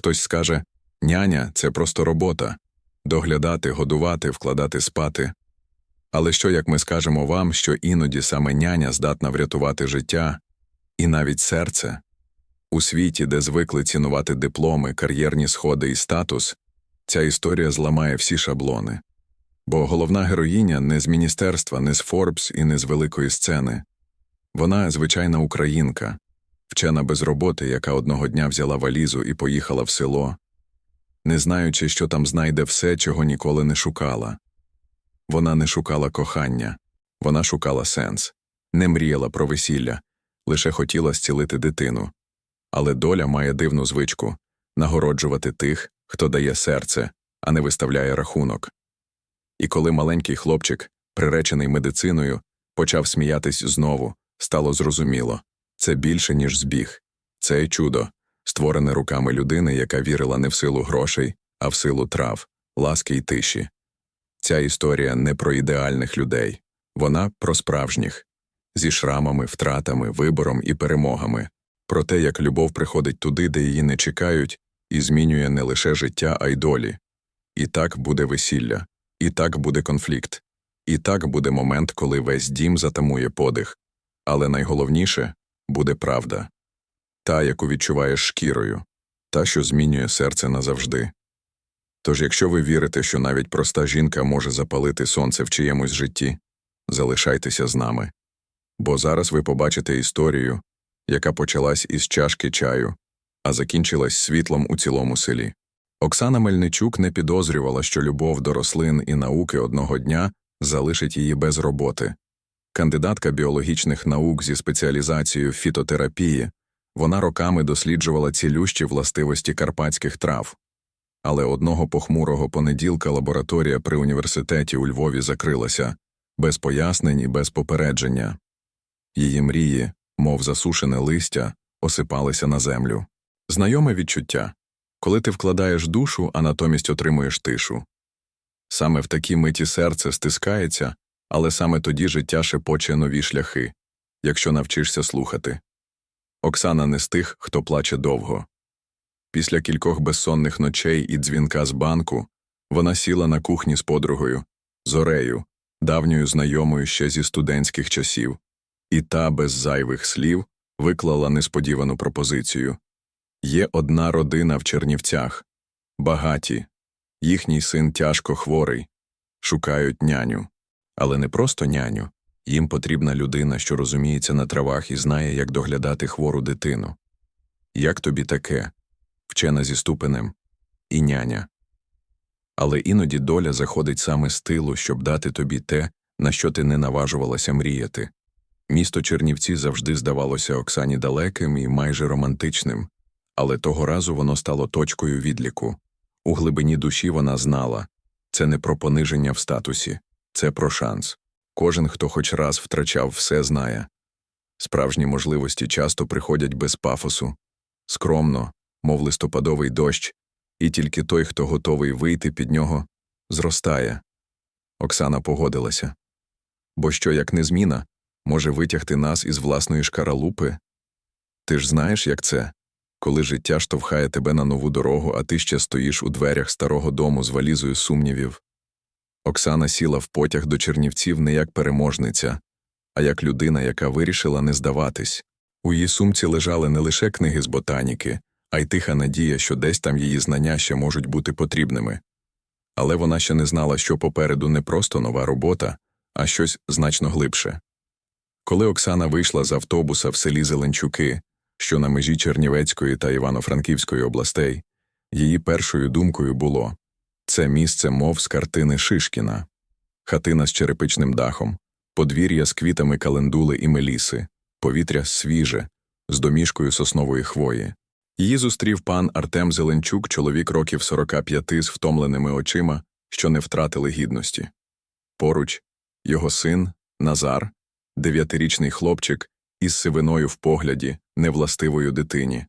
Хтось скаже няня це просто робота доглядати, годувати, вкладати спати. Але що як ми скажемо вам, що іноді саме няня здатна врятувати життя і навіть серце? У світі, де звикли цінувати дипломи, кар'єрні сходи і статус, ця історія зламає всі шаблони. Бо головна героїня не з міністерства, не з Форбс і не з великої сцени. Вона звичайна українка, вчена без роботи, яка одного дня взяла валізу і поїхала в село, не знаючи, що там знайде все, чого ніколи не шукала. Вона не шукала кохання, вона шукала сенс, не мріяла про весілля, лише хотіла зцілити дитину. Але доля має дивну звичку нагороджувати тих, хто дає серце, а не виставляє рахунок. І коли маленький хлопчик, приречений медициною, почав сміятись знову, стало зрозуміло це більше, ніж збіг, це чудо, створене руками людини, яка вірила не в силу грошей, а в силу трав, ласки й тиші. Ця історія не про ідеальних людей, вона про справжніх, зі шрамами, втратами, вибором і перемогами, про те, як любов приходить туди, де її не чекають, і змінює не лише життя, а й долі. І так буде весілля, і так буде конфлікт, і так буде момент, коли весь дім затамує подих. Але найголовніше буде правда та, яку відчуваєш шкірою, та, що змінює серце назавжди. Тож, якщо ви вірите, що навіть проста жінка може запалити сонце в чиємусь житті, залишайтеся з нами. Бо зараз ви побачите історію, яка почалась із чашки чаю, а закінчилась світлом у цілому селі. Оксана Мельничук не підозрювала, що любов до рослин і науки одного дня залишить її без роботи. Кандидатка біологічних наук зі спеціалізацією в фітотерапії, вона роками досліджувала цілющі властивості карпатських трав. Але одного похмурого понеділка лабораторія при університеті у Львові закрилася без пояснень і без попередження. Її мрії, мов засушене листя, осипалися на землю. Знайоме відчуття коли ти вкладаєш душу, а натомість отримуєш тишу. Саме в такій миті серце стискається, але саме тоді життя шепоче нові шляхи, якщо навчишся слухати. Оксана не з тих, хто плаче довго. Після кількох безсонних ночей і дзвінка з банку вона сіла на кухні з подругою, зорею, давньою знайомою ще зі студентських часів, і та без зайвих слів виклала несподівану пропозицію. Є одна родина в Чернівцях, багаті, їхній син тяжко хворий, шукають няню. Але не просто няню, їм потрібна людина, що розуміється на травах і знає, як доглядати хвору дитину. Як тобі таке? Вчена зі ступенем і няня. Але іноді доля заходить саме з тилу, щоб дати тобі те, на що ти не наважувалася мріяти. Місто Чернівці завжди здавалося Оксані далеким і майже романтичним, але того разу воно стало точкою відліку. У глибині душі вона знала це не про пониження в статусі, це про шанс. Кожен, хто хоч раз втрачав все, знає. Справжні можливості часто приходять без пафосу, скромно, мов листопадовий дощ, і тільки той, хто готовий вийти під нього, зростає. Оксана погодилася. Бо що, як незміна, може витягти нас із власної шкаралупи? Ти ж знаєш, як це? Коли життя штовхає тебе на нову дорогу, а ти ще стоїш у дверях старого дому з валізою сумнівів. Оксана сіла в потяг до Чернівців не як переможниця, а як людина, яка вирішила не здаватись. У її сумці лежали не лише книги з ботаніки, а й тиха надія, що десь там її знання ще можуть бути потрібними. Але вона ще не знала, що попереду не просто нова робота, а щось значно глибше. Коли Оксана вийшла з автобуса в селі Зеленчуки, що на межі Чернівецької та Івано-Франківської областей, її першою думкою було це місце, мов з картини Шишкіна, хатина з черепичним дахом, подвір'я з квітами календули і меліси, повітря свіже, з домішкою соснової хвої. Її зустрів пан Артем Зеленчук, чоловік років 45 з втомленими очима, що не втратили гідності. Поруч його син Назар, дев'ятирічний хлопчик із сивиною в погляді, невластивою дитині.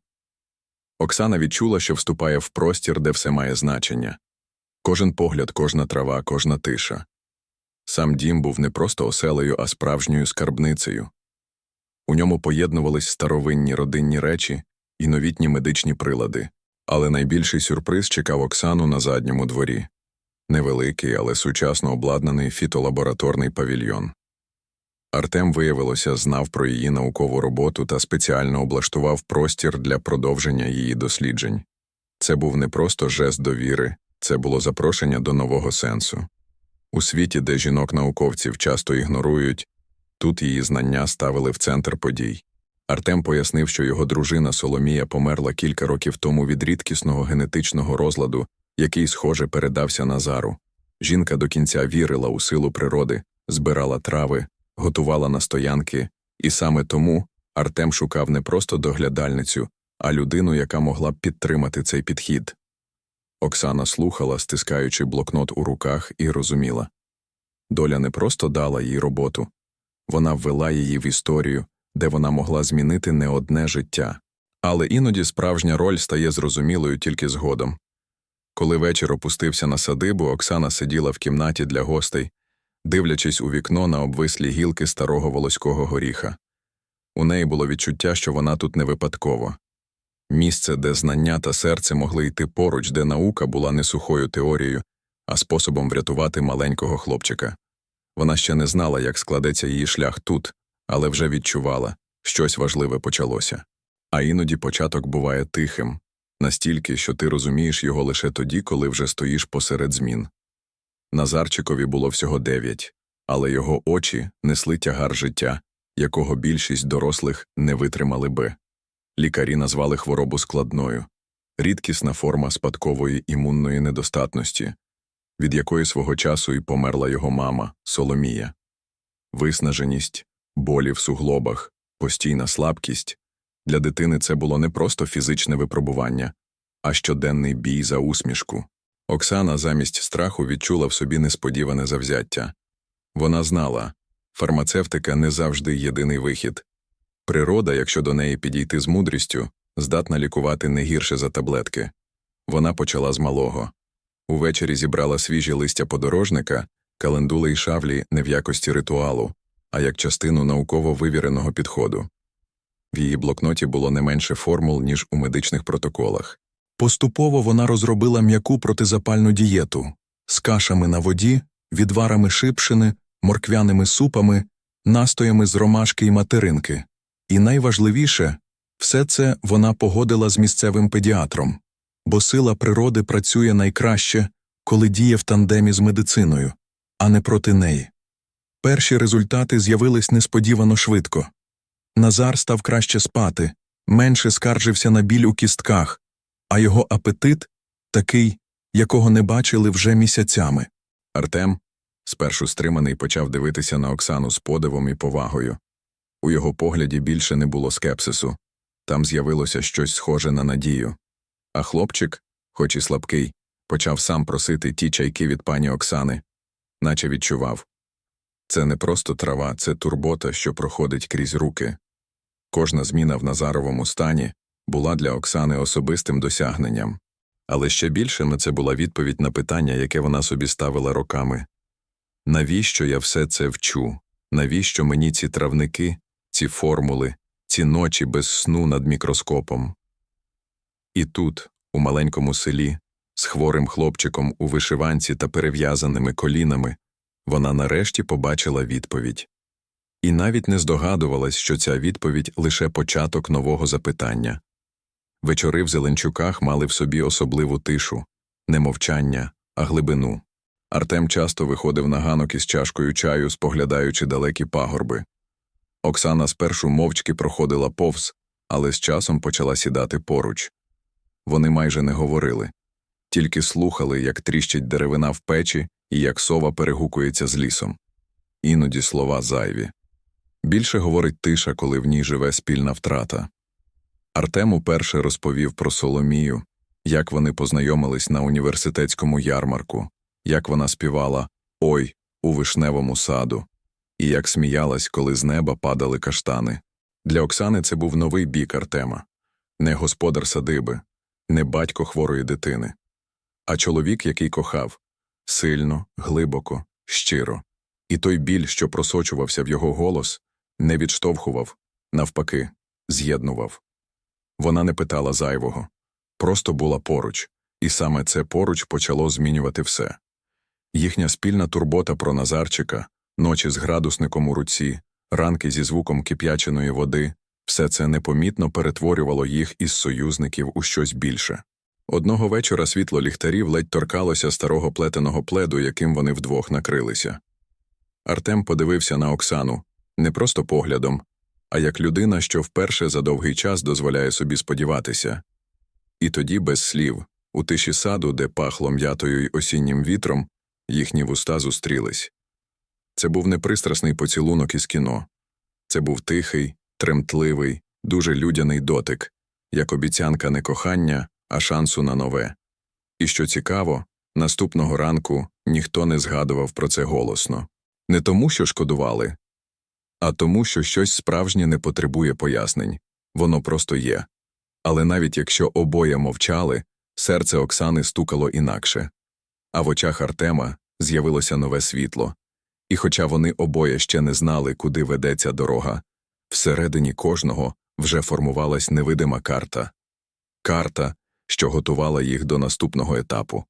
Оксана відчула, що вступає в простір, де все має значення кожен погляд, кожна трава, кожна тиша. Сам дім був не просто оселею, а справжньою скарбницею. У ньому поєднувались старовинні родинні речі і новітні медичні прилади, Але найбільший сюрприз чекав Оксану на задньому дворі. Невеликий, але сучасно обладнаний фітолабораторний павільйон. Артем, виявилося, знав про її наукову роботу та спеціально облаштував простір для продовження її досліджень. Це був не просто жест довіри, це було запрошення до нового сенсу. У світі, де жінок-науковців часто ігнорують, тут її знання ставили в центр подій. Артем пояснив, що його дружина Соломія померла кілька років тому від рідкісного генетичного розладу, який, схоже, передався Назару. Жінка до кінця вірила у силу природи, збирала трави, готувала настоянки, і саме тому Артем шукав не просто доглядальницю, а людину, яка могла б підтримати цей підхід. Оксана слухала, стискаючи блокнот у руках, і розуміла. Доля не просто дала їй роботу, вона ввела її в історію, де вона могла змінити не одне життя. Але іноді справжня роль стає зрозумілою тільки згодом. Коли вечір опустився на садибу, Оксана сиділа в кімнаті для гостей, дивлячись у вікно на обвислі гілки старого волоського горіха. У неї було відчуття, що вона тут не випадково. Місце, де знання та серце могли йти поруч, де наука була не сухою теорією, а способом врятувати маленького хлопчика. Вона ще не знала, як складеться її шлях тут, але вже відчувала, щось важливе почалося. А іноді початок буває тихим, настільки, що ти розумієш його лише тоді, коли вже стоїш посеред змін. Назарчикові було всього дев'ять, але його очі несли тягар життя, якого більшість дорослих не витримали би. Лікарі назвали хворобу складною рідкісна форма спадкової імунної недостатності, від якої свого часу і померла його мама Соломія. Виснаженість, болі в суглобах, постійна слабкість для дитини це було не просто фізичне випробування, а щоденний бій за усмішку. Оксана замість страху відчула в собі несподіване завзяття. Вона знала фармацевтика не завжди єдиний вихід. Природа, якщо до неї підійти з мудрістю, здатна лікувати не гірше за таблетки. Вона почала з малого. Увечері зібрала свіжі листя подорожника, календули й шавлі не в якості ритуалу, а як частину науково вивіреного підходу. В її блокноті було не менше формул, ніж у медичних протоколах. Поступово вона розробила м'яку протизапальну дієту з кашами на воді, відварами шипшини, морквяними супами, настоями з ромашки й материнки. І найважливіше все це вона погодила з місцевим педіатром, бо сила природи працює найкраще, коли діє в тандемі з медициною, а не проти неї. Перші результати з'явились несподівано швидко. Назар став краще спати, менше скаржився на біль у кістках, а його апетит такий, якого не бачили вже місяцями. Артем, спершу стриманий, почав дивитися на Оксану з подивом і повагою. У його погляді більше не було скепсису, там з'явилося щось схоже на надію. А хлопчик, хоч і слабкий, почав сам просити ті чайки від пані Оксани, наче відчував. Це не просто трава, це турбота, що проходить крізь руки. Кожна зміна в Назаровому стані була для Оксани особистим досягненням. Але ще більшим це була відповідь на питання, яке вона собі ставила роками навіщо я все це вчу? Навіщо мені ці травники, ці формули, ці ночі без сну над мікроскопом? І тут, у маленькому селі, з хворим хлопчиком у вишиванці та перев'язаними колінами, вона нарешті побачила відповідь. І навіть не здогадувалась, що ця відповідь лише початок нового запитання. Вечори в Зеленчуках мали в собі особливу тишу, не мовчання, а глибину. Артем часто виходив на ганок із чашкою чаю, споглядаючи далекі пагорби. Оксана спершу мовчки проходила повз, але з часом почала сідати поруч. Вони майже не говорили, тільки слухали, як тріщить деревина в печі і як сова перегукується з лісом. Іноді слова зайві. Більше говорить тиша, коли в ній живе спільна втрата. Артем уперше розповів про Соломію, як вони познайомились на університетському ярмарку, як вона співала Ой у вишневому саду, і як сміялась, коли з неба падали каштани. Для Оксани це був новий бік Артема не господар садиби, не батько хворої дитини, а чоловік, який кохав сильно, глибоко, щиро. І той біль, що просочувався в його голос, не відштовхував, навпаки, з'єднував. Вона не питала зайвого, просто була поруч, і саме це поруч почало змінювати все. Їхня спільна турбота про Назарчика, ночі з градусником у руці, ранки зі звуком кип'яченої води, все це непомітно перетворювало їх із союзників у щось більше. Одного вечора світло ліхтарів ледь торкалося старого плетеного пледу, яким вони вдвох накрилися. Артем подивився на Оксану не просто поглядом, а як людина, що вперше за довгий час дозволяє собі сподіватися. І тоді, без слів, у тиші саду, де пахло м'ятою й осіннім вітром, їхні вуста зустрілись. Це був не пристрасний поцілунок із кіно. Це був тихий, тремтливий, дуже людяний дотик, як обіцянка не кохання, а шансу на нове. І що цікаво, наступного ранку ніхто не згадував про це голосно. Не тому, що шкодували, а тому, що щось справжнє не потребує пояснень, воно просто є. Але навіть якщо обоє мовчали, серце Оксани стукало інакше, а в очах Артема з'явилося нове світло. І хоча вони обоє ще не знали, куди ведеться дорога, всередині кожного вже формувалась невидима карта карта, що готувала їх до наступного етапу.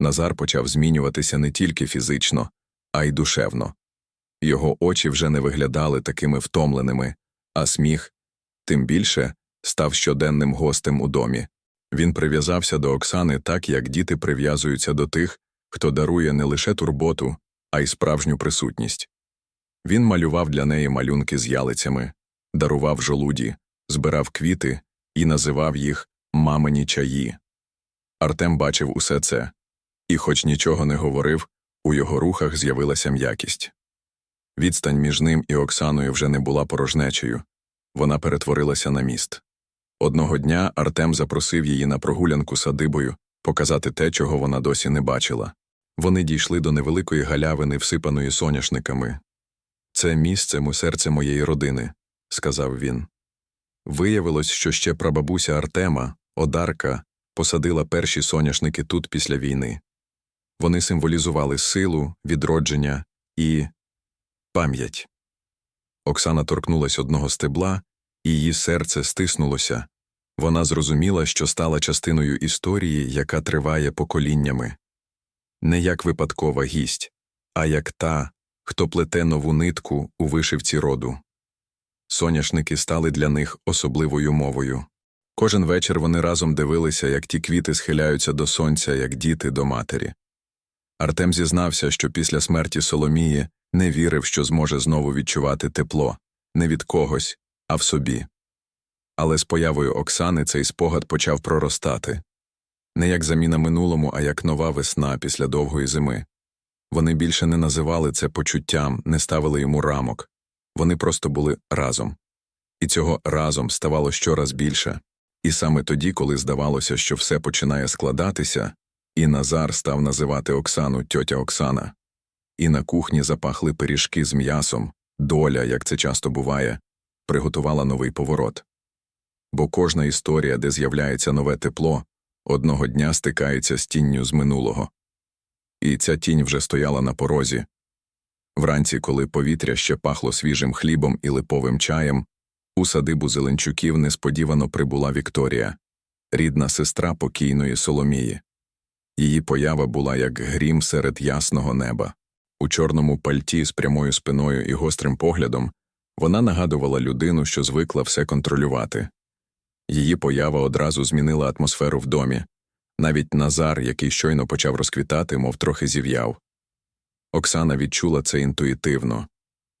Назар почав змінюватися не тільки фізично, а й душевно. Його очі вже не виглядали такими втомленими, а сміх, тим більше, став щоденним гостем у домі. Він прив'язався до Оксани так, як діти прив'язуються до тих, хто дарує не лише турботу, а й справжню присутність. Він малював для неї малюнки з ялицями, дарував жолуді, збирав квіти і називав їх мамині чаї. Артем бачив усе це, і, хоч нічого не говорив, у його рухах з'явилася м'якість. Відстань між ним і Оксаною вже не була порожнечею, вона перетворилася на міст. Одного дня Артем запросив її на прогулянку садибою показати те, чого вона досі не бачила. Вони дійшли до невеликої галявини, всипаної соняшниками. Це місце серце моєї родини, сказав він. Виявилось, що ще прабабуся Артема, Одарка, посадила перші соняшники тут після війни. Вони символізували силу, відродження і пам'ять. Оксана торкнулась одного стебла, і її серце стиснулося. Вона зрозуміла, що стала частиною історії, яка триває поколіннями. Не як випадкова гість, а як та, хто плете нову нитку у вишивці роду. Соняшники стали для них особливою мовою. Кожен вечір вони разом дивилися, як ті квіти схиляються до сонця, як діти до матері. Артем зізнався, що після смерті Соломії не вірив, що зможе знову відчувати тепло не від когось, а в собі. Але з появою Оксани цей спогад почав проростати не як заміна минулому, а як нова весна після довгої зими. Вони більше не називали це почуттям, не ставили йому рамок вони просто були разом. І цього разом ставало щораз більше. І саме тоді, коли здавалося, що все починає складатися, і Назар став називати Оксану тьотя Оксана, і на кухні запахли пиріжки з м'ясом, доля, як це часто буває, приготувала новий поворот. Бо кожна історія, де з'являється нове тепло, одного дня стикається з тінню з минулого. І ця тінь вже стояла на порозі. Вранці, коли повітря ще пахло свіжим хлібом і липовим чаєм, у садибу Зеленчуків несподівано прибула Вікторія, рідна сестра покійної Соломії. Її поява була як грім серед ясного неба. У чорному пальті з прямою спиною і гострим поглядом вона нагадувала людину, що звикла все контролювати. Її поява одразу змінила атмосферу в домі. Навіть Назар, який щойно почав розквітати, мов трохи зів'яв. Оксана відчула це інтуїтивно.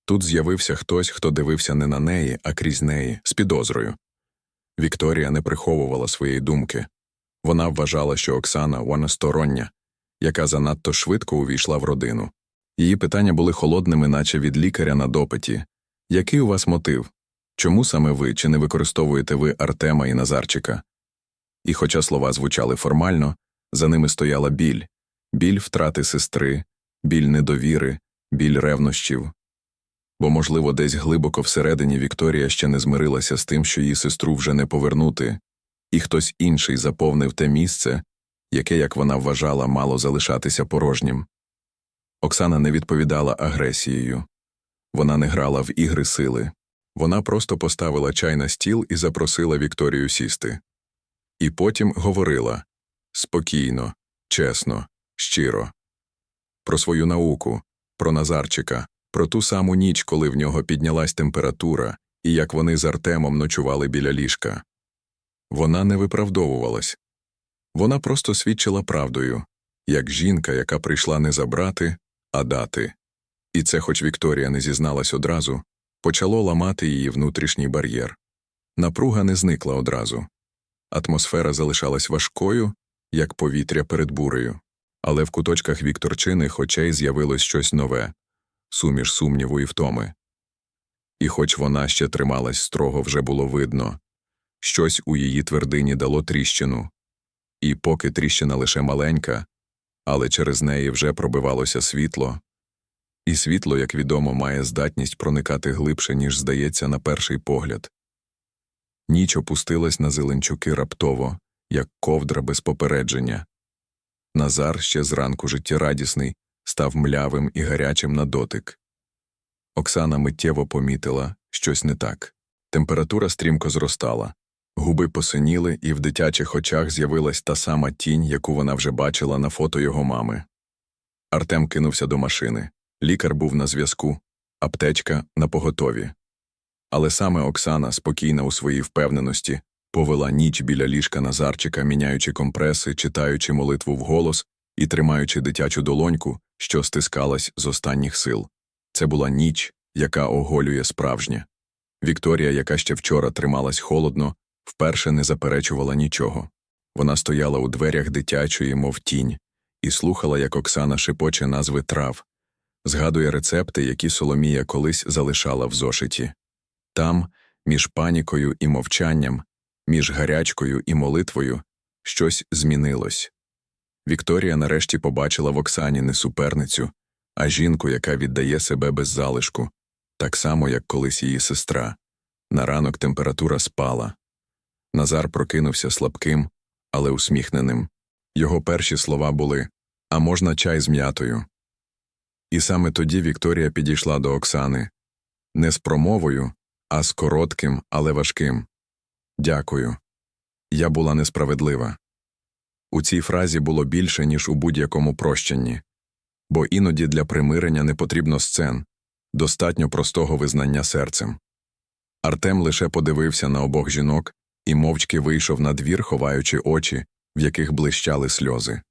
Тут з'явився хтось, хто дивився не на неї, а крізь неї, з підозрою. Вікторія не приховувала своєї думки. Вона вважала, що Оксана одностороння, яка занадто швидко увійшла в родину. Її питання були холодними, наче від лікаря на допиті. Який у вас мотив? Чому саме ви чи не використовуєте ви Артема і Назарчика? І хоча слова звучали формально, за ними стояла біль біль втрати сестри, біль недовіри, біль ревнощів. Бо, можливо, десь глибоко всередині Вікторія ще не змирилася з тим, що її сестру вже не повернути, і хтось інший заповнив те місце, яке, як вона вважала, мало залишатися порожнім. Оксана не відповідала агресією вона не грала в ігри сили, вона просто поставила чай на стіл і запросила Вікторію сісти. І потім говорила спокійно, чесно, щиро. Про свою науку, про Назарчика, про ту саму ніч, коли в нього піднялась температура, і як вони з Артемом ночували біля ліжка. Вона не виправдовувалась. Вона просто свідчила правдою, як жінка, яка прийшла не забрати, а дати. І це, хоч Вікторія не зізналась одразу, почало ламати її внутрішній бар'єр. Напруга не зникла одразу. Атмосфера залишалась важкою, як повітря перед бурею, але в куточках Вікторчиних очей з'явилось щось нове суміш сумніву і втоми. І хоч вона ще трималась строго, вже було видно щось у її твердині дало тріщину, і поки тріщина лише маленька, але через неї вже пробивалося світло, і світло, як відомо, має здатність проникати глибше, ніж здається на перший погляд. Ніч опустилась на зеленчуки раптово, як ковдра без попередження. Назар, ще зранку життєрадісний, став млявим і гарячим на дотик. Оксана миттєво помітила щось не так. Температура стрімко зростала, губи посиніли, і в дитячих очах з'явилась та сама тінь, яку вона вже бачила на фото його мами. Артем кинувся до машини. Лікар був на зв'язку, аптечка на поготові. Але саме Оксана, спокійна у своїй впевненості, повела ніч біля ліжка Назарчика, міняючи компреси, читаючи молитву вголос і тримаючи дитячу долоньку, що стискалась з останніх сил. Це була ніч, яка оголює справжнє. Вікторія, яка ще вчора трималась холодно, вперше не заперечувала нічого. Вона стояла у дверях дитячої, мов тінь, і слухала, як Оксана шепоче назви трав, згадує рецепти, які Соломія колись залишала в зошиті. Там, між панікою і мовчанням, між гарячкою і молитвою, щось змінилось. Вікторія нарешті побачила в Оксані не суперницю, а жінку, яка віддає себе без залишку, так само, як колись її сестра. На ранок температура спала. Назар прокинувся слабким, але усміхненим. Його перші слова були А можна чай з м'ятою. І саме тоді Вікторія підійшла до Оксани не з промовою, а з коротким, але важким. Дякую. Я була несправедлива. У цій фразі було більше, ніж у будь-якому прощенні, бо іноді для примирення не потрібно сцен, достатньо простого визнання серцем. Артем лише подивився на обох жінок і мовчки вийшов на двір, ховаючи очі, в яких блищали сльози.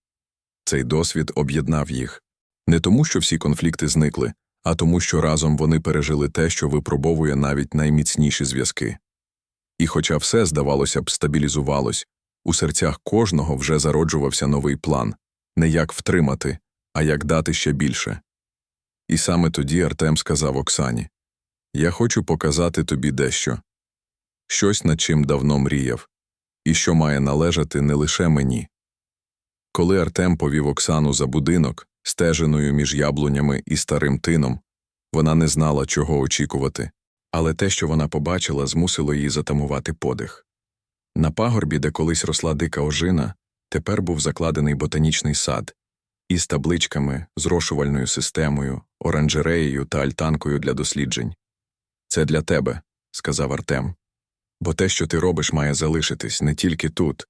Цей досвід об'єднав їх не тому, що всі конфлікти зникли, а тому, що разом вони пережили те, що випробовує навіть найміцніші зв'язки. І хоча все, здавалося б, стабілізувалось, у серцях кожного вже зароджувався новий план не як втримати, а як дати ще більше. І саме тоді Артем сказав Оксані Я хочу показати тобі дещо щось, над чим давно мріяв, і що має належати не лише мені. Коли Артем повів Оксану за будинок, стеженою між яблунями і старим тином, вона не знала, чого очікувати, але те, що вона побачила, змусило її затамувати подих. На пагорбі, де колись росла дика ожина, тепер був закладений ботанічний сад із табличками, зрошувальною системою, оранжереєю та альтанкою для досліджень. Це для тебе, сказав Артем. Бо те, що ти робиш, має залишитись не тільки тут.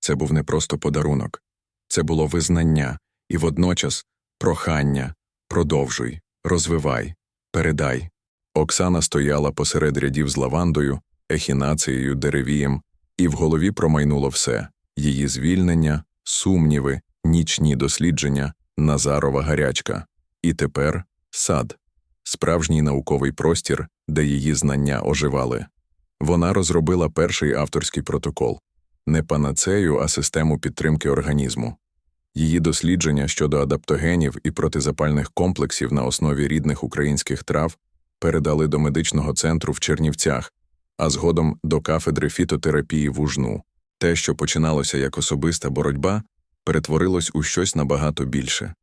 Це був не просто подарунок, це було визнання і водночас прохання продовжуй, розвивай, передай. Оксана стояла посеред рядів з лавандою, ехінацією, деревієм, і в голові промайнуло все її звільнення, сумніви, нічні дослідження, Назарова гарячка. І тепер сад, справжній науковий простір, де її знання оживали. Вона розробила перший авторський протокол не панацею, а систему підтримки організму. Її дослідження щодо адаптогенів і протизапальних комплексів на основі рідних українських трав передали до медичного центру в Чернівцях, а згодом до кафедри фітотерапії в Ужну. Те, що починалося як особиста боротьба, перетворилось у щось набагато більше.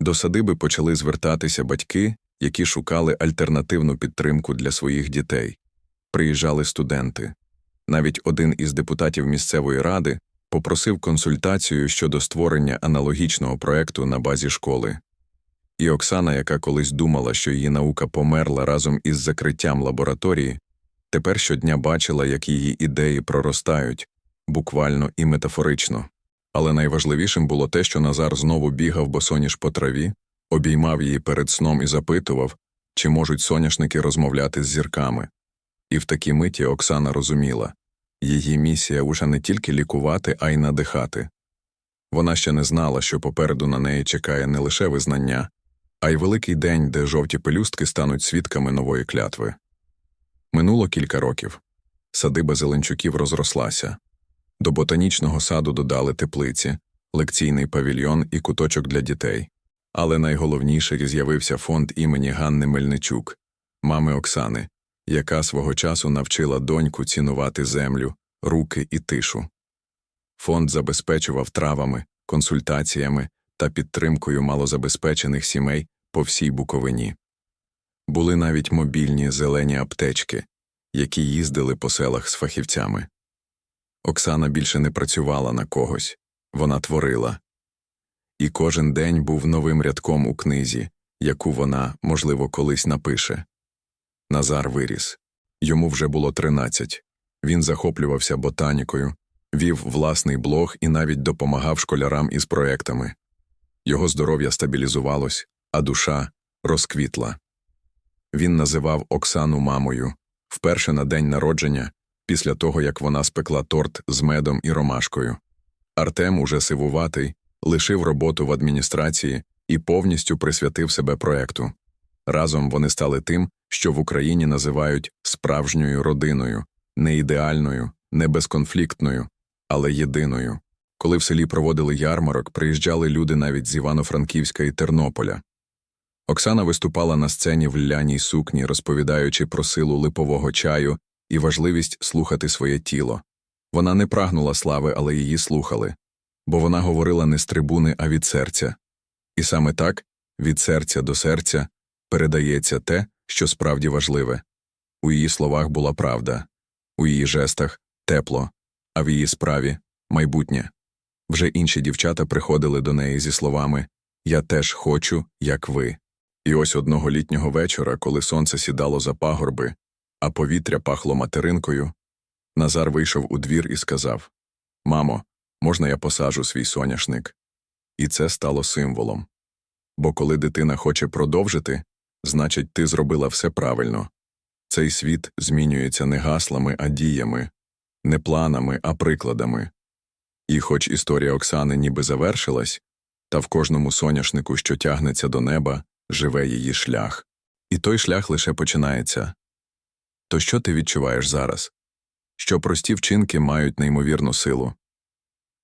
До садиби почали звертатися батьки, які шукали альтернативну підтримку для своїх дітей. Приїжджали студенти. Навіть один із депутатів місцевої ради попросив консультацію щодо створення аналогічного проекту на базі школи. І Оксана, яка колись думала, що її наука померла разом із закриттям лабораторії, тепер щодня бачила, як її ідеї проростають, буквально і метафорично. Але найважливішим було те, що Назар знову бігав босоніж по траві, обіймав її перед сном і запитував, чи можуть соняшники розмовляти з зірками. І в такій миті Оксана розуміла її місія уже не тільки лікувати, а й надихати. Вона ще не знала, що попереду на неї чекає не лише визнання, а й великий день, де жовті пелюстки стануть свідками нової клятви. Минуло кілька років. Садиба Зеленчуків розрослася. До ботанічного саду додали теплиці, лекційний павільйон і куточок для дітей. Але найголовніше з'явився фонд імені Ганни Мельничук, мами Оксани, яка свого часу навчила доньку цінувати землю, руки і тишу. Фонд забезпечував травами, консультаціями та підтримкою малозабезпечених сімей по всій Буковині. Були навіть мобільні зелені аптечки, які їздили по селах з фахівцями. Оксана більше не працювала на когось, вона творила. І кожен день був новим рядком у книзі, яку вона, можливо, колись напише. Назар виріс. Йому вже було тринадцять. Він захоплювався ботанікою, вів власний блог і навіть допомагав школярам із проектами. Його здоров'я стабілізувалось, а душа розквітла. Він називав Оксану мамою вперше на день народження, після того як вона спекла торт з медом і ромашкою. Артем, уже сивуватий, лишив роботу в адміністрації і повністю присвятив себе проекту. Разом вони стали тим, що в Україні називають справжньою родиною, не ідеальною, не безконфліктною, але єдиною. Коли в селі проводили ярмарок, приїжджали люди навіть з Івано-Франківська і Тернополя. Оксана виступала на сцені в ляній сукні, розповідаючи про силу липового чаю і важливість слухати своє тіло. Вона не прагнула слави, але її слухали, бо вона говорила не з трибуни, а від серця. І саме так, від серця до серця, передається те, що справді важливе. У її словах була правда, у її жестах тепло, а в її справі майбутнє. Вже інші дівчата приходили до неї зі словами Я теж хочу, як ви. І ось одного літнього вечора, коли сонце сідало за пагорби, а повітря пахло материнкою, Назар вийшов у двір і сказав Мамо, можна я посажу свій соняшник? І це стало символом. Бо коли дитина хоче продовжити, значить, ти зробила все правильно. Цей світ змінюється не гаслами, а діями, не планами, а прикладами. І хоч історія Оксани ніби завершилась, та в кожному соняшнику, що тягнеться до неба, живе її шлях. І той шлях лише починається. То що ти відчуваєш зараз? Що прості вчинки мають неймовірну силу?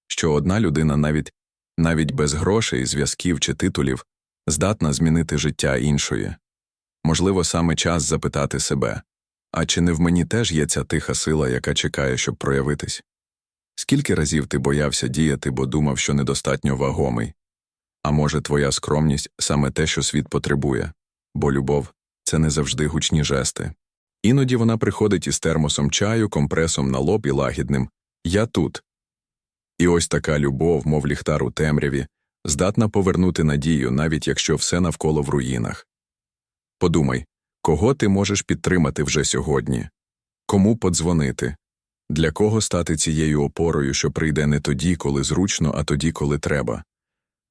Що одна людина навіть навіть без грошей, зв'язків чи титулів здатна змінити життя іншої? Можливо, саме час запитати себе а чи не в мені теж є ця тиха сила, яка чекає, щоб проявитись? Скільки разів ти боявся діяти, бо думав, що недостатньо вагомий? А може, твоя скромність саме те, що світ потребує, бо любов це не завжди гучні жести. Іноді вона приходить із термосом чаю, компресом на лоб і лагідним Я тут. І ось така любов, мов ліхтар у темряві, здатна повернути надію, навіть якщо все навколо в руїнах. Подумай, кого ти можеш підтримати вже сьогодні? Кому подзвонити? Для кого стати цією опорою, що прийде не тоді, коли зручно, а тоді, коли треба?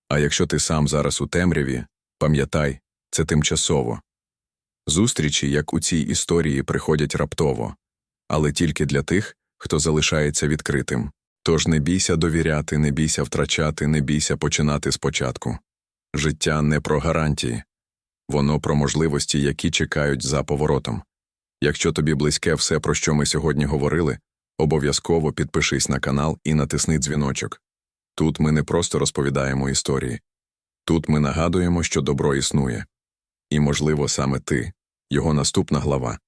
А якщо ти сам зараз у темряві, пам'ятай, це тимчасово. Зустрічі, як у цій історії, приходять раптово, але тільки для тих, хто залишається відкритим. Тож не бійся довіряти, не бійся втрачати, не бійся починати спочатку. Життя не про гарантії, воно про можливості, які чекають за поворотом. Якщо тобі близьке все, про що ми сьогодні говорили, обов'язково підпишись на канал і натисни дзвіночок. Тут ми не просто розповідаємо історії, тут ми нагадуємо, що добро існує. І, можливо, саме ти, його наступна глава.